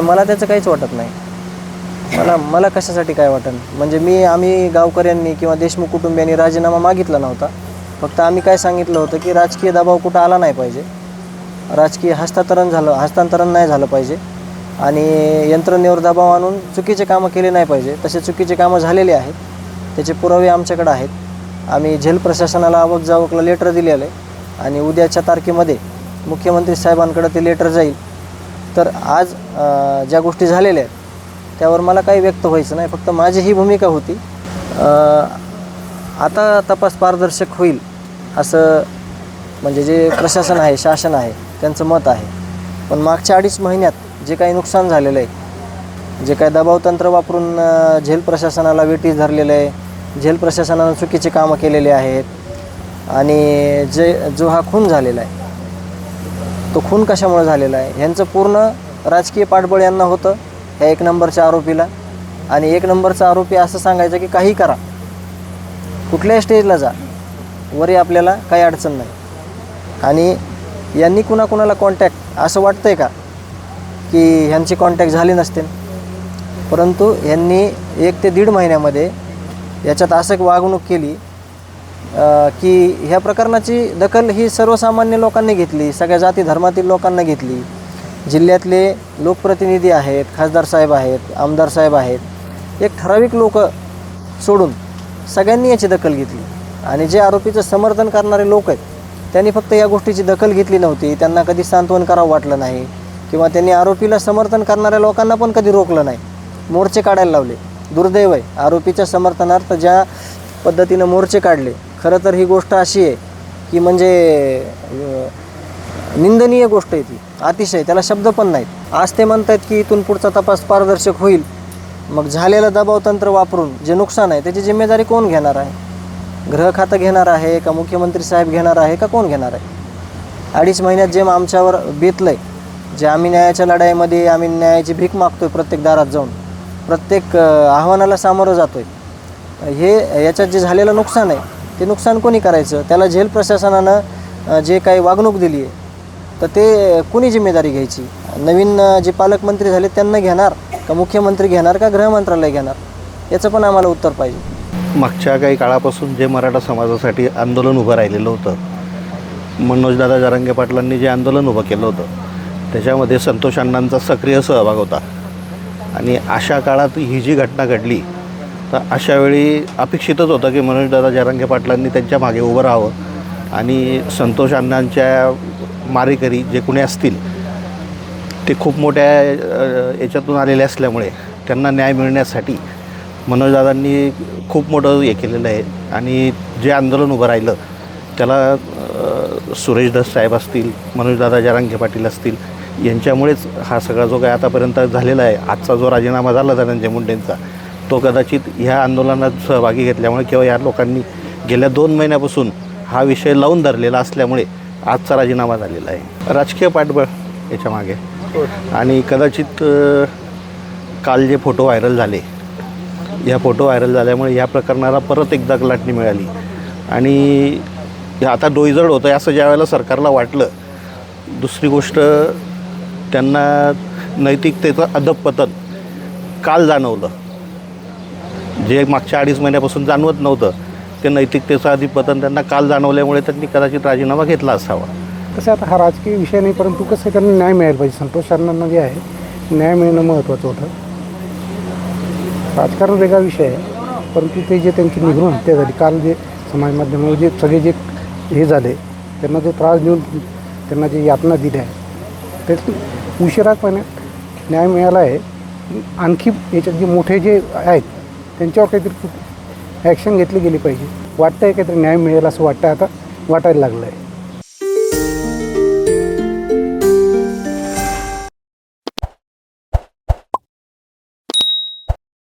मला त्याचं काहीच वाटत नाही. मला मला कशासाठी काय वाटन? म्हणजे मी आम्ही गावकऱ्यांनी किंवा देशमुख कुटुंबियांनी राजीनामा मागितला नव्हता. फक्त आम्ही काय सांगितलं होतं की राजकीय दबाव कुठं आला नाही पाहिजे. राजकीय हस्तांतरण झालं हस्तांतरण नाही झालं पाहिजे. आणि यंत्रणेवर दबाव आणून चुकीचे कामं केले नाही पाहिजे. तसे चुकीचे कामं झालेले आहेत. त्याचे पुरावे आमच्याकडे आहेत. आम्ही झेल प्रशासनाला आवक जावकला लेटर दिलेलं आहे. आणि उद्याच्या तारखेमध्ये मुख्यमंत्री साहेबांकडे ते लेटर जाईल. तर आज ज्या गोष्टी झालेल्या आहेत त्यावर मला काही व्यक्त व्हायचं नाही. फक्त माझी ही भूमिका होती. आता तपास पारदर्शक होईल असं म्हणजे जे प्रशासन आहे शासन आहे त्यांचं मत आहे. पण मागच्या अडीच महिन्यात जे काही नुकसान झालेलं आहे जे काही दबावतंत्र वापरून झेल प्रशासनाला वेटीस धरलेलं आहे झेल प्रशासनानं चुकीचे कामं केलेले आहेत आणि जे जो हा खून झालेला आहे तो खून कशामुळे झालेला आहे? ह्यांचं पूर्ण राजकीय पाठबळ यांना होतं ह्या एक नंबरच्या आरोपीला. आणि एक नंबरचा आरोपी असं सांगायचं की काही करा. कुठल्याही स्टेजला जा. वरी आपल्याला काही अडचण नाही. आणि यांनी कुणाकुणाला कॉन्टॅक्ट असं वाटतं आहे का? की ह्यांची कॉन्टॅक्ट झाली नसतील. परंतु यांनी एक ते दीड महिन्यामध्ये याच्यात असं एक वागणूक केली की ह्या प्रकरणाची दखल ही सर्वसामान्य लोकांनी घेतली सगळ्या जाती धर्मातील लोकांना घेतली. जिल्ह्यातले लोकप्रतिनिधी आहेत खासदार साहेब आहेत आमदार साहेब आहेत एक ठराविक लोक सोडून सगळ्यांनी याची दखल घेतली. आणि जे आरोपीचं समर्थन करणारे लोक आहेत त्यांनी फक्त या गोष्टीची दखल घेतली नव्हती त्यांना कधी सांत्वन करावं वाटलं नाही किंवा त्यांनी आरोपीला समर्थन करणाऱ्या लोकांना पण कधी रोखलं नाही. मोर्चे काढायला लावले. दुर्दैव आहे आरोपीच्या समर्थनार्थ ज्या पद्धतीनं मोर्चे काढले खरं तर ही गोष्ट अशी आहे की म्हणजे निंदनीय गोष्ट आहे ती. अतिशय. त्याला शब्द पण नाहीत. आज ते म्हणतात की इथून पुढचा तपास पारदर्शक होईल. मग झालेलं दबाव तंत्र वापरून जे नुकसान आहे त्याची जिम्मेदारी कोण घेणार आहे? गृह खातं घेणार आहे का मुख्यमंत्री साहेब घेणार आहे का कोण घेणार आहे? अडीच महिन्यात जे आमच्यावर बेतलं आहे जे आम्ही न्यायाच्या लढाईमध्ये आम्ही न्यायाची भीक मागतोय प्रत्येक दारात जाऊन प्रत्येक आव्हानाला सामोरं जातोय. हे याच्यात जे झालेलं नुकसान आहे ते नुकसान कोणी करायचं? त्याला झेल प्रशासनानं जे काही वागणूक दिली आहे तर ते कोणी जिम्मेदारी घ्यायची? नवीन जे पालकमंत्री झाले त्यांना घेणार? का मुख्यमंत्री घेणार का गृहमंत्रालय घेणार? याचं पण आम्हाला उत्तर पाहिजे. मागच्या काही काळापासून जे मराठा समाजासाठी आंदोलन उभं राहिलेलं होतं मनोजदादा जारंगे पाटलांनी जे आंदोलन उभं केलं होतं त्याच्यामध्ये संतोष अण्णांचा सक्रिय सहभाग होता. आणि अशा काळात ही जी घटना घडली तर अशा वेळी अपेक्षितच होतं की मनोजदादा जरांगे पाटलांनी त्यांच्या मागे उभं राहावं आणि संतोष अण्णांच्या मारेकरी जे कुणी असतील ते खूप मोठ्या याच्यातून आलेले असल्यामुळे त्यांना न्याय मिळण्यासाठी मनोजदादांनी खूप मोठं हे केलेलं आहे. आणि जे आंदोलन उभं राहिलं त्याला सुरेशदास सुरेश दस साहेब असतील मनोजदादा जरांगे पाटील असतील यांच्यामुळेच हा सगळा जो काय आतापर्यंत झालेला आहे आजचा जो राजीनामा झाला धनंजय मुंडेंचा तो कदाचित ह्या आंदोलनात सहभागी घेतल्यामुळे किंवा या लोकांनी गेल्या दोन महिन्यापासून हा विषय लावून धरलेला असल्यामुळे आजचा राजीनामा झालेला आहे. राजकीय पाठबळ याच्या मागे. आणि कदाचित काल जे फोटो व्हायरल झाले या फोटो व्हायरल झाल्यामुळे या प्रकरणाला परत एकदा लाटणी मिळाली. आणि हे आता डोईजड होतं आहे असं ज्या वेळेला सरकारला वाटलं दुसरी गोष्ट त्यांना नैतिकतेचं अधपतन काल जाणवलं. जे मागच्या अडीच महिन्यापासून जाणवत नव्हतं ते नैतिकतेचं अधिपतन त्यांना काल जाणवल्यामुळे त्यांनी कदाचित राजीनामा घेतला असावा. कसं आता हा राजकीय विषय नाही परंतु कसं आहे, त्यांना न्याय मिळायला पाहिजे. संतोष शरणांना जे आहे न्याय मिळणं महत्त्वाचं होतं. राजकारण वेगळा विषय आहे परंतु ते जे त्यांची निघून हत्या झाली काल जे समाज माध्यमावर जे सगळे जे हे झाले त्यांना जो त्रास देऊन त्यांना जे यातना दिल्या आहे ते उशिरापणे न्याय मिळाला आहे. आणखी याच्यात जे मोठे जे आहेत त्यांच्यावर काहीतरी ॲक्शन घेतली गेली पाहिजे. वाटतं आहे काहीतरी न्याय मिळेल असं वाटतं आता वाटायला लागलं आहे